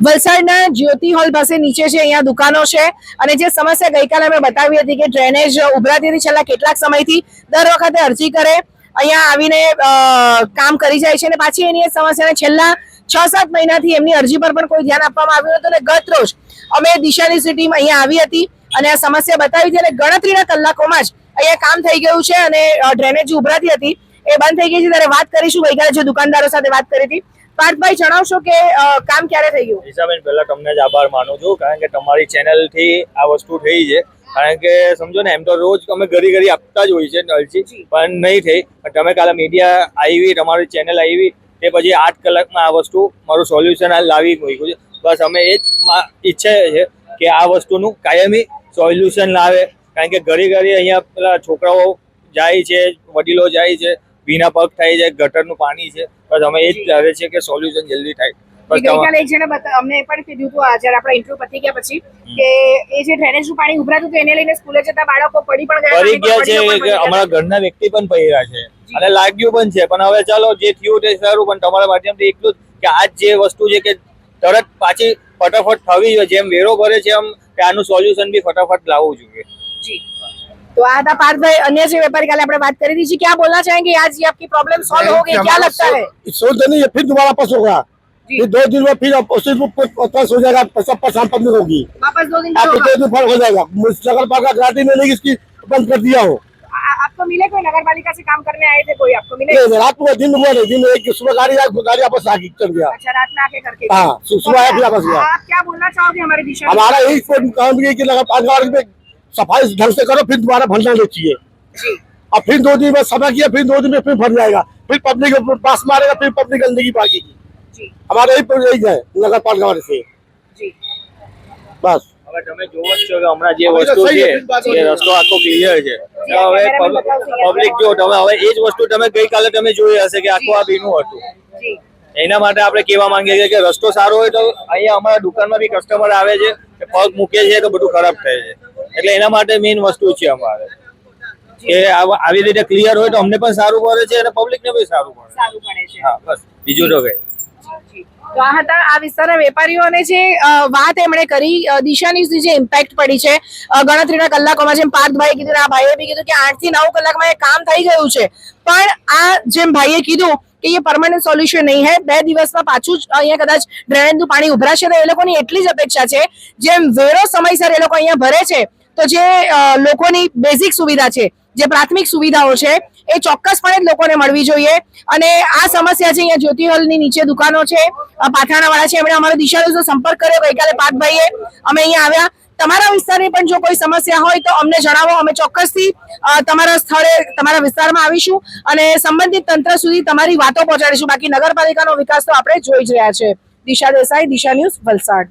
વલસાડના જ્યોતિ હોલ પાસે નીચે છે, અહીંયા દુકાનો છે. અને જે સમસ્યા ગઈકાલે અમે બતાવી હતી કે ડ્રેનેજ ઉભરાતી હતી છેલ્લા કેટલાક સમયથી દર વખતે અરજી કરે, અહીંયા આવીને કામ કરી જાય છે અને પાછી એની સમસ્યાને છેલ્લા છ સાત મહિનાથી એમની અરજી પર પણ કોઈ ધ્યાન આપવામાં આવ્યું નતું અને ગત રોજ અમે દિશાની સિટીમાં અહીંયા આવી હતી અને આ સમસ્યા બતાવી હતી અને ગણતરીના કલાકોમાં જ અહીંયા કામ થઈ ગયું છે અને ડ્રેનેજ ઉભરાતી હતી. એ બંધ થઈ ગઈ છે, ત્યારે વાત કરીશું. ગઈકાલે જે દુકાનદારો સાથે વાત કરી હતી પાર્થભાઈ જણાવશો કે કામ ક્યારે થઈ ગયું? દિશાબેન પહેલા તમને જ આભાર માનું છું કારણ કે તમારી ચેનલથી આ વસ્તુ થઈ છે. કારણ કે સમજો ને એમ તો રોજ અમે ઘડી ઘડી આપતા જ હોય છે અરજી પણ નહીં થઈ. પણ તમે કાલે મીડિયા આવી તમારી ચેનલ આવી તે પછી આઠ કલાકમાં આ વસ્તુ મારું સોલ્યુશન લાવી મૂક્યું છે. બસ અમે એ જ ઈચ્છે છે કે આ વસ્તુનું કાયમી સોલ્યુશન લાવે. કારણ કે ઘડી ઘડી અહીંયા પેલા છોકરાઓ જાય છે વડીલો જાય છે ભીના પગ થાય છે ગટરનું પાણી છે બસ અમે એ જ ધારે છે કે સોલ્યુશન જલ્દી થાય. ગઈકાલે એક જણે અમને પણ કીધું હતું જ્યારે આપણા ઇન્ટરવ્યુ પતી ગયા પછી કે એ જે ડ્રેનેજનું પાણી ઉભરાતું હતું એને લઈને સ્કૂલે જતા બાળકો પડી પણ ગયા પડી ગયા છે કે અમારા ઘરના વ્યક્તિ પણ પડ્યા છે. અને લાગ્યું પણ છે પણ હવે ચાલો જે થયું તે સારું પણ તમારા માધ્યમથી એટલું જ કે આજ જે વસ્તુ છે કે તરત પાછી ફટાફટ થવી જોઈએ જેમ વેરો ભરે છે એમ કે આનું સોલ્યુશન બી ફટાફટ લાવવું જોઈએ. જી. तो आया था पार्थ भाई अन्य से व्यापारी का आपने बात करी थी जी क्या बोलना चाहेंगे? आज ये आपकी प्रॉब्लम सॉल्व हो गई क्या लगता है? सोल्व तो नहीं फिर दोबारा पास होगा। फिर दो दिन में फिर वापस हो जाएगा सब परेशान पब्लिक होगी। वापस दो दिन आपको दिन फ़र्क हो जाएगा। मुझे पार्क का ग्रांटी मिलेगी इसकी बंद कर दिया हो। आपको मिले कोई नगर पालिका से काम करने आए थे कोई? आपको मिले? रात को दिन हुआ नहीं दिन एक सुबह गाड़ी गाड़ी वापस आके चल गया अच्छा रात में आके करके हाँ सुबह आया फिर वापस गया। आप क्या बोलना चाहोगे हमारे दिशा हमारा यही काम की नगर पालिका सफाई ढंग से करो फिर दोबारा भरना नहीं चाहिए जी और फिर दो दिन में समय किया फिर दो दिन में फिर भर जाएगा फिर पब्लिक पास मारेगा फिर पब्लिक गंदगी भागेगी जी हमारा यही यही है नगर पालिका वाले से जी बस હવે તમે જોવો જ છો કે હમણાં જે હવે તો વસ્તુ સહી છે છે, બાજુ એ રસ્તો આખો ક્લિયર છે જી, હવે કેમેરામેન બતાવશે યાર. પબ્લિક જો તમે હવે એ જ વસ્તુ તમે ગઈકાલે તમે જોઈ હશે કે આખું આ ભીનું હતું जी એના માટે આપણે કહેવા માંગીએ છીએ કે રસ્તો સારો હોય તો અહીંયા અમારા દુકાનમાં બી કસ્ટમર આવે છે કે પગ મૂકે છે તો બધું ખરાબ થાય છે એટલે એના માટે મેઇન વસ્તુ છે અમારે. કે આવી રીતે ક્લિયર હોય તો અમને પણ સારું પડે છે અને પબ્લિકને બી સારું પડે. છે. હા બસ. બીજું તો કઈ. તો આ હતા આ વિસ્તારના વેપારીઓને જે વાત એમણે કરી દિશાની જે ઇમ્પેક્ટ પડી છે ગણતરીના કલાકોમાં જેમ પાર્થભાઈએ કીધું આ ભાઈએ બી કીધું કે આઠથી નવ કલાકમાં એ કામ થઈ ગયું છે. પણ આ જેમ ભાઈએ કીધું કે એ પરમાનન્ટ સોલ્યુશન નહીં હે બે દિવસમાં પાછું જ અહીંયા કદાચ ડ્રેનેજનું પાણી ઉભરાશે તો એ લોકોની એટલી જ અપેક્ષા છે. જેમ વેરો સમયસર એ લોકો અહીંયા ભરે છે તો જે લોકોની બેઝિક સુવિધા છે, જે પ્રાથમિક સુવિધાઓ છે, એ ચોક્કસપણે જ લોકોને મળવી જોઈએ. અને આ સમસ્યા છે, અહીંયા જ્યોતિ હોલની નીચે દુકાનો છે પાથાણાવાળા છે, એમણે અમારો દિશાનો સંપર્ક કર્યો ગઈકાલે પાર્થભાઈએ અમે અહીંયા આવ્યા. તમારા વિસ્તારની પણ જો કોઈ સમસ્યા હોય તો અમને જણાવો. અમે ચોક્કસથી તમારા સ્થળે, તમારા વિસ્તારમાં આવીશું અને સંબંધિત તંત્ર સુધી તમારી વાતો પહોંચાડીશું. બાકી નગરપાલિકાનો વિકાસ તો આપણે જોઈ જ રહ્યા છે. દિશા દેસાઈ, દિશા ન્યૂઝ, વલસાડ.